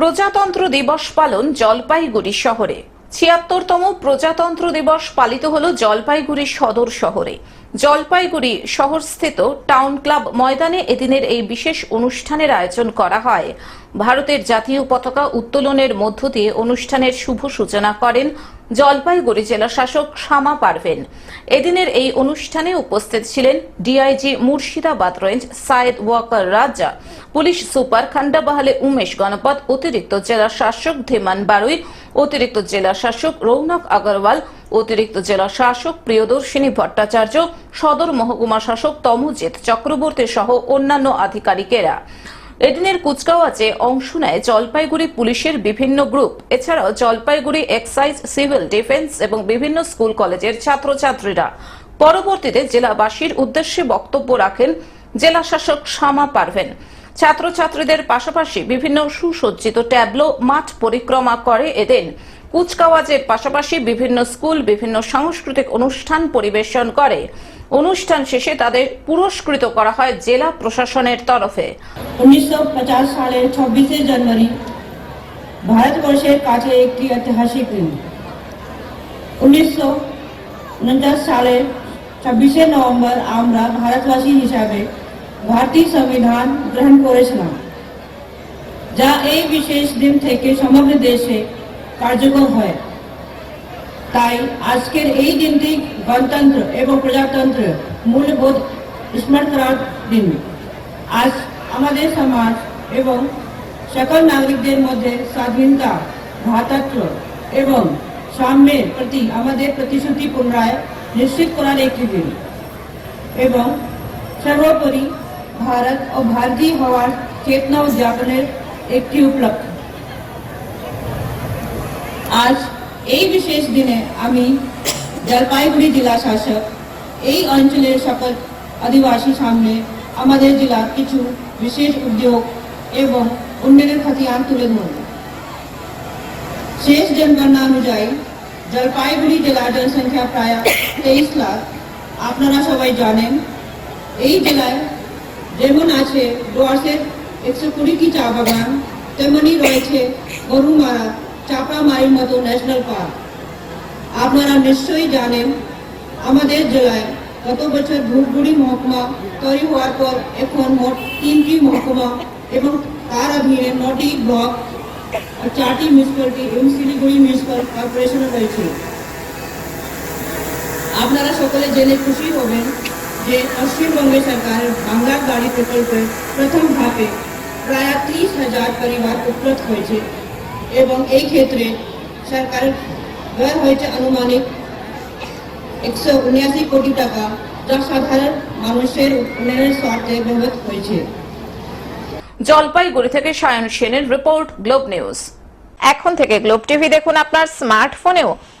প্রজাতন্ত্র দিবস পালন জলপাইগুড়ি শহরে। ছিয়াত্তরতম প্রজাতন্ত্র দিবস পালিত হল জলপাইগুড়ি সদর শহরে। জলপাইগুড়ি শহরস্থিত টাউন ক্লাব ময়দানে এদিনের এই বিশেষ অনুষ্ঠানের আয়োজন করা হয়। ভারতের জাতীয় পতাকা উত্তোলনের মধ্য দিয়ে অনুষ্ঠানের শুভ সূচনা করেন জলপাইগুড়ি জেলা শাসক শামা পারভেন। এদিনের এই অনুষ্ঠানে উপস্থিত ছিলেন DIG Murshidabad range Sayed Waqar Raja police super Khandbahale Umesh Ganpat, অতিরিক্ত জেলা শাসক ধীমান বারুই অতিরিক্ত জেলা শাসক রৌনক আগরওয়াল, অতিরিক্ত জেলা শাসক প্রিয়দর্শিনী ভট্টাচার্য, সদর মহকুমা শাসক তমুজিৎ চক্রবর্তী সহ অন্যান্য আধিকারিকেরা। এদিনের কুচকাওয়াজে অংশ নেয় জলপাইগুড়ি পুলিশের বিভিন্ন গ্রুপ। এছাড়াও জলপাইগুড়ি এক্সাইজ, সিভিল ডিফেন্স এবং বিভিন্ন স্কুল কলেজের ছাত্রছাত্রীরা। পরবর্তীতে জেলাবাসীর উদ্দেশ্যে বক্তব্য রাখেন জেলা শাসক শামা পারভেন। ছাত্রছাত্রীদের পাশাপাশি বিভিন্ন সুসজ্জিত ট্যাবলো মাঠ পরিক্রমা করে এদিন। কুচকাওয়াজের পাশাপাশি বিভিন্ন স্কুল, বিভিন্ন সাংস্কৃতিক অনুষ্ঠান পরিবেশন করে। অনুষ্ঠান শেষে তাদের পুরস্কৃত করা হয় জেলা প্রশাসনের তরফে। উনিশশো সালের ছাব্বিশে জানুয়ারি ভারতবর্ষের কাছে একটি ঐতিহাসিক দিন। উনিশশো সালের ছাব্বিশে নভেম্বর আমরা ভারতবাসী হিসাবে ভারতীয় সংবিধান গ্রহণ করেছিলাম, যা এই বিশেষ দিন থেকে সমগ্র দেশে কার্যকর হয়। তাই আজকের এই দিনটি গণতন্ত্র এবং প্রজাতন্ত্র মূলবোধ স্মরণ করার দিন। আজ আমাদের সমাজ এবং সকল নাগরিকদের মধ্যে স্বাধীনতা, ভ্রাতৃত্ব এবং সাম্যের প্রতি আমাদের প্রতিশ্রুতি পুনরায় নিশ্চিত করার একটি দিন। এবং সর্বোপরি ভারত ও ভারতীয় হওয়ার চেতনা উদযাপনের একটি উপলব্ধি আজ এই বিশেষ দিনে আমি জলপাইগুড়ি জেলা শাসক, এই অঞ্চলের সকল আদিবাসী সামনে আমাদের জেলার কিছু বিশেষ উদ্যোগ এবং উন্নয়নের খতিয়ান তুলে ধরব। শেষ জনগণনা অনুযায়ী জলপাইগুড়ি জেলার জনসংখ্যা প্রায় তেইশ লাখ। আপনারা সবাই জানেন, এই জেলায় যেমন আছে ডুয়ার্সের একশো কুড়িটি চা বাগান তেমনি রয়েছে গরুমারা চাপড়ামারির মতো ন্যাশনাল পার্ক আপনারা নিশ্চয়ই জানেন, আমাদের জেলায় গত বছর ধূপগুড়ি মহকুমা তৈরি হওয়ার পর এখন মোট তিনটি মহকুমা এবং তার অধীনে নটি ব্লক আর চারটি মিউনিসিপ্যালিটি এবং শিলিগুড়ি মিউনিসিপ্যাল কর্পোরেশন রয়েছে। আপনারা সকলে জেনে খুশি হবেন যে পশ্চিমবঙ্গ সরকারের বাংলা গাড়ি প্রকল্পের প্রথম ধাপে প্রায় ত্রিশ হাজার পরিবার উপলব্ধ হয়েছে। এবং এই ক্ষেত্রে সরকার ব্যয় হয়েছে আনুমানিক একশো উনিয়াশি কোটি টাকা, যা সাধারণ মানুষের উন্নয়নের স্বার্থে ব্যবহৃত হয়েছে। জলপাইগুড়ি থেকে সায়ন সেনের রিপোর্ট, গ্লোব নিউজ। এখন থেকে গ্লোব টিভি দেখুন আপনার স্মার্টফোনেও।